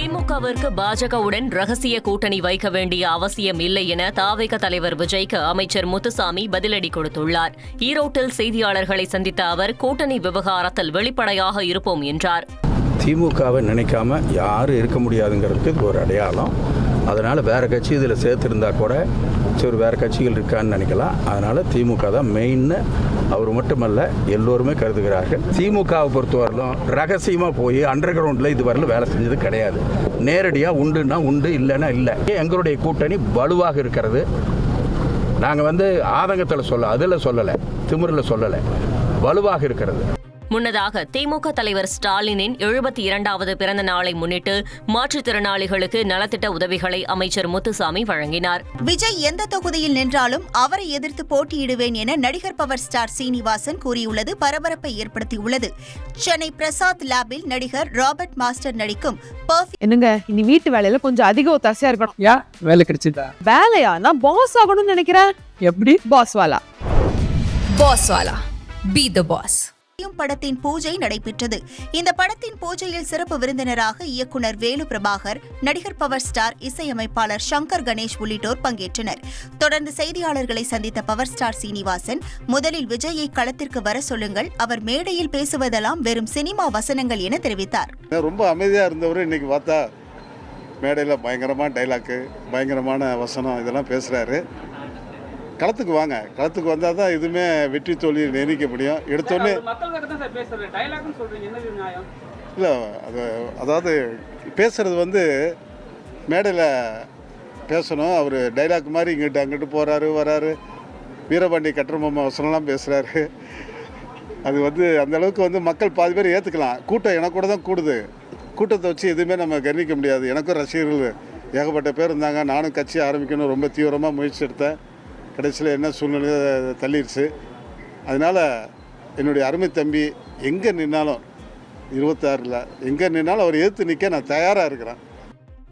திமுகவிற்கு பாஜகவுடன் ரகசிய கூட்டணி வைக்க வேண்டிய அவசியம் இல்லை என தாவேக தலைவர் விஜய்க்கு அமைச்சர் முத்துசாமி பதிலடி கொடுத்துள்ளார். ஈரோட்டில் செய்தியாளர்களை சந்தித்த அவர் கூட்டணி விவகாரத்தில் வெளிப்படையாக இருப்போம் என்றார். திமுகவை நினைக்காம யாரும் இருக்க முடியாதுங்கிறதுக்கு ஒரு அடையாளம். அதனால் வேறு கட்சி இதில் சேர்த்துருந்தா கூட சரி வேறு கட்சிகள் இருக்கான்னு நினைக்கலாம். அதனால் திமுக தான் மெயின்னு அவர் மட்டுமல்ல எல்லோருமே கருதுகிறார்கள். திமுகவை பொறுத்தவரையிலும் ரகசியமாக போய் அண்டர் கிரவுண்டில் இதுவரையிலும் வேலை செஞ்சது கிடையாது. நேரடியாக உண்டுன்னா உண்டு இல்லைன்னா இல்லை. எங்களுடைய கூட்டணி வலுவாக இருக்கிறது? நாங்கள் வந்து ஆதங்கத்தில் சொல்ல அதில் சொல்லலை திமிரில் சொல்லலை. வலுவாக இருக்கிறது. முன்னதாக திமுக தலைவர் ஸ்டாலினின் எழுபத்தி இரண்டாவது பிறந்த நாளை முன்னிட்டு மாற்றுத்திறனாளிகளுக்கு நலத்திட்ட உதவிகளை அமைச்சர் முத்துசாமி வழங்கினார். விஜய் எந்த தொகுதியில் நின்றாலும் அவரை எதிர்த்து போட்டியிடுவேன் என நடிகர் பவர் ஸ்டார் சீனிவாசன் கூறியுள்ளது. பரபரப்பை ஏற்படுத்தியுள்ளது. சென்னை பிரசாத் லேபில் நடிகர் ராபர்ட் மாஸ்டர் நடிக்கும் என்னங்க இனி வீட்டு வேலையில கொஞ்சம் அதிக ஒத்தாசையா இருக்கணும். ஏன் வேலை கிடைச்சிட்டா வேலையா நான் பாஸ் ஆகணும்னு நினைக்கிறேன். எப்படி? Boss Wala. Boss Wala. Be the boss. படத்தின் பூஜை நடைபெற்றது. இந்த படத்தின் பூஜையில் சிறப்பு விருந்தினராக இயக்குனர் வேலு பிரபாகர் நடிகர் பவர் ஸ்டார் இசையமைப்பாளர் சங்கர் கணேஷ் உள்ளிட்டோர் பங்கேற்றனர். தொடர்ந்து செய்தியாளர்களை சந்தித்த பவர் ஸ்டார் சீனிவாசன் முதலில் விஜயை களத்திற்கு வர சொல்லுங்கள் அவர் மேடையில் பேசுவதெல்லாம் வெறும் சினிமா வசனங்கள் என தெரிவித்தார். ரொம்ப அமைதியா இருந்தவர் இன்னைக்கு பார்த்தா மேடையில் பயங்கரமான டைலாக்கு பயங்கரமான வசனம் இதெல்லாம் பேசுகிறாரு களத்துக்கு வாங்க. களத்துக்கு வந்தால் தான் இதுவுமே வெற்றி தோல்வி நிர்ணயிக்க முடியும் எடுத்தோடனே இல்லை அது அதாவது பேசுகிறது வந்து மேடையில் பேசணும். அவர் டைலாக் மாதிரி இங்கிட்டு அங்கிட்டு போகிறாரு வராரு. வீரபாண்டி கட்டரமம்மா வசனம்லாம் பேசுகிறாரு அது வந்து அந்த அளவுக்கு வந்து மக்கள் பாதி பேர் ஏற்றுக்கலாம் கூட்டம் எனக்கு கூட தான் கூடுது. கூட்டத்தை வச்சு எதுவுமே நம்ம கவனிக்க முடியாது. எனக்கும் ரசிகர்கள் ஏகப்பட்ட பேர் இருந்தாங்க. நானும் கட்சி ஆரம்பிக்கணும் ரொம்ப தீவிரமாக முயற்சி எடுத்தேன். கடைசியில் என்ன சூழ்நிலை தள்ளிடுச்சு அதனால் என்னுடைய அருமை தம்பி எங்கே நின்னாலும் இருபத்தாறில் எங்கே நின்னாலும் அவர் எதிர்த்து நிற்க நான் தயாராக இருக்கிறேன்.